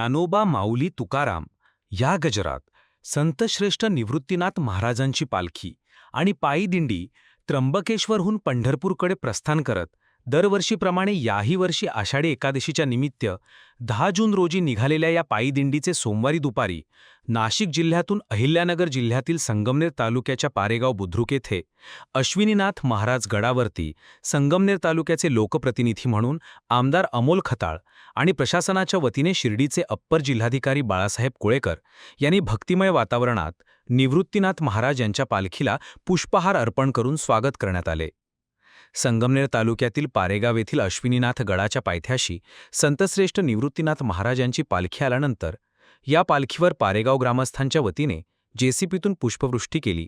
ज्ञानोबा माऊली तुकाराम या गजरात संतश्रेष्ठ निवृत्तीनाथ महाराजांची पालखी आणि पायी दिंडी त्र्यंबकेश्वरहून पंढरपूरकडे प्रस्थान करत दरवर्षीप्रमाणे याही वर्षी आषाढी एकादशीच्या निमित्त दहा जून रोजी निघालेल्या या पायीदिंडीचे सोमवारी दुपारी नाशिक जिल्ह्यातून अहिल्यानगर जिल्ह्यातील संगमनेर तालुक्याच्या पारेगाव बुद्रुक येथे अश्विनीनाथ महाराज गडावरती संगमनेर तालुक्याचे लोकप्रतिनिधी म्हणून आमदार अमोल खताळ आणि प्रशासनाच्या वतीने शिर्डीचे अप्पर जिल्हाधिकारी बाळासाहेब कोळेकर यांनी भक्तिमय वातावरणात निवृत्तीनाथ महाराज यांच्या पालखीला पुष्पहार अर्पण करून स्वागत करण्यात आले. संगमनेर तालुक्यातील पारेगाव येथील अश्विनीनाथ गडाच्या पायथ्याशी संतश्रेष्ठ निवृत्तीनाथ महाराजांची पालखी आल्यानंतर या पालखीवर पारेगाव ग्रामस्थांच्या वतीने जेसीपीतून पुष्पवृष्टी केली.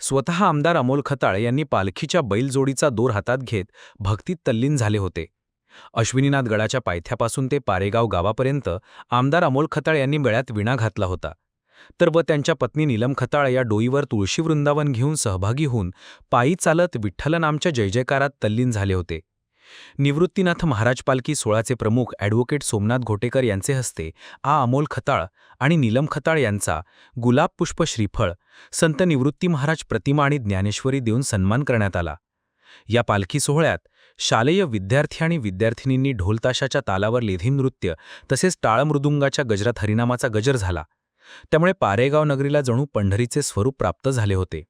स्वतः आमदार अमोल खताळ यांनी पालखीच्या बैलजोडीचा दोर हातात घेत भक्तीत तल्लीन झाले होते. अश्विनीनाथ गडाच्या पायथ्यापासून ते पारेगाव गावापर्यंत आमदार अमोल खताळ यांनी मेळ्यात विणा घातला होता. तर व त्यांच्या पत्नी नीलम खताळ या डोईवर तुळशी वृंदावन घेऊन सहभागी होऊन पायी चालत विठ्ठलनामच्या जयजयकारात तल्लीन झाले होते. निवृत्तीनाथ महाराज पालखी सोळाचे प्रमुख ॲडव्होकेट सोमनाथ घोटेकर यांचे हस्ते आ अमोल खताळ आणि नीलम खताळ यांचा गुलाब पुष्प श्रीफळ संत निवृत्ती महाराज प्रतिमा आणि ज्ञानेश्वरी देऊन सन्मान करण्यात आला. या पालखी सोहळ्यात शालेय विद्यार्थी आणि विद्यार्थिनींनी ढोलताशाच्या तालावर लेधी नृत्य तसेच टाळमृदुंगाच्या गजरात हरिनामाचा गजर झाला. त्यामुळे पारेगाव नगरीला जणू पंढरीचे स्वरूप प्राप्त झाले होते.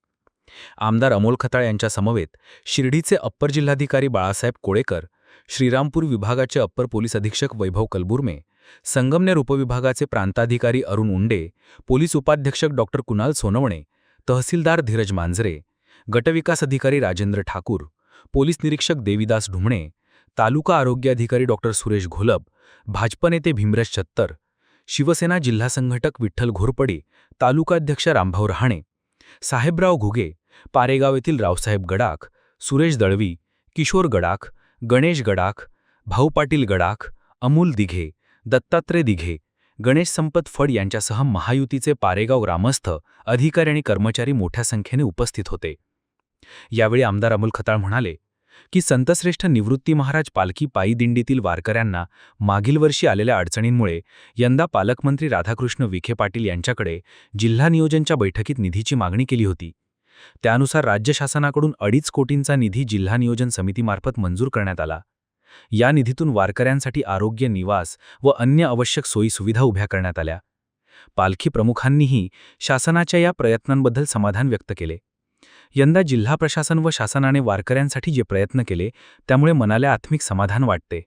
आमदार अमोल खताळ यांच्या समवेत शिर्डीचे अप्पर जिल्हाधिकारी बाळासाहेब कोळेकर श्रीरामपूर विभागाचे अप्पर पोलीस अधीक्षक वैभव कलबुर्मे संगमनेर उपविभागाचे प्रांताधिकारी अरुण उंडे पोलीस उपाध्यक्षक डॉ. कुणाल सोनवणे तहसीलदार धीरज मांजरे गटविकास अधिकारी राजेंद्र ठाकूर पोलीस निरीक्षक देविदास ढुमणे तालुका आरोग्य अधिकारी डॉ. सुरेश घोलप भाजप नेते भीमराज छत्तर शिवसेना जिल्हा संघटक विठ्ठल घोरपडे तालुकाध्यक्ष रामभाऊ रहाणे साहेबराव घुगे पारेगाव येथील रावसाहेब गडाख सुरेश दळवी किशोर गडाख गणेश गडाख भाऊ पाटील गडाख अमूल दिघे दत्तात्रय दिघे गणेश संपत फड यांच्यासह महायुतीचे पारेगाव ग्रामस्थ अधिकारी आणि कर्मचारी मोठ्या संख्येने उपस्थित होते. यावेळी आमदार अमोल खताळ म्हणाले की संतश्रेष्ठ निवृत्ती महाराज पालखी पायी दिंडीतील वारकऱ्यांना मागील वर्षी आलेल्या अडचणींमुळे यंदा पालकमंत्री राधाकृष्ण विखे पाटील यांच्याकडे जिल्हा नियोजनच्या बैठकीत निधीची मागणी केली होती. त्यानुसार राज्य शासनाकडून अडीच कोटींचा निधी जिल्हा नियोजन समितीमार्फत मंजूर करण्यात आला. या निधीतून वारकऱ्यांसाठी आरोग्य निवास व अन्य आवश्यक सोयीसुविधा उभ्या करण्यात आल्या. पालखी प्रमुखांनीही शासनाच्या या प्रयत्नांबद्दल समाधान व्यक्त केले. यंदा जिल्हा प्रशासन व शासनाने वारकऱ्यांसाठी जे प्रयत्न केले त्यामुळे मनाला आत्मिक समाधान वाटते.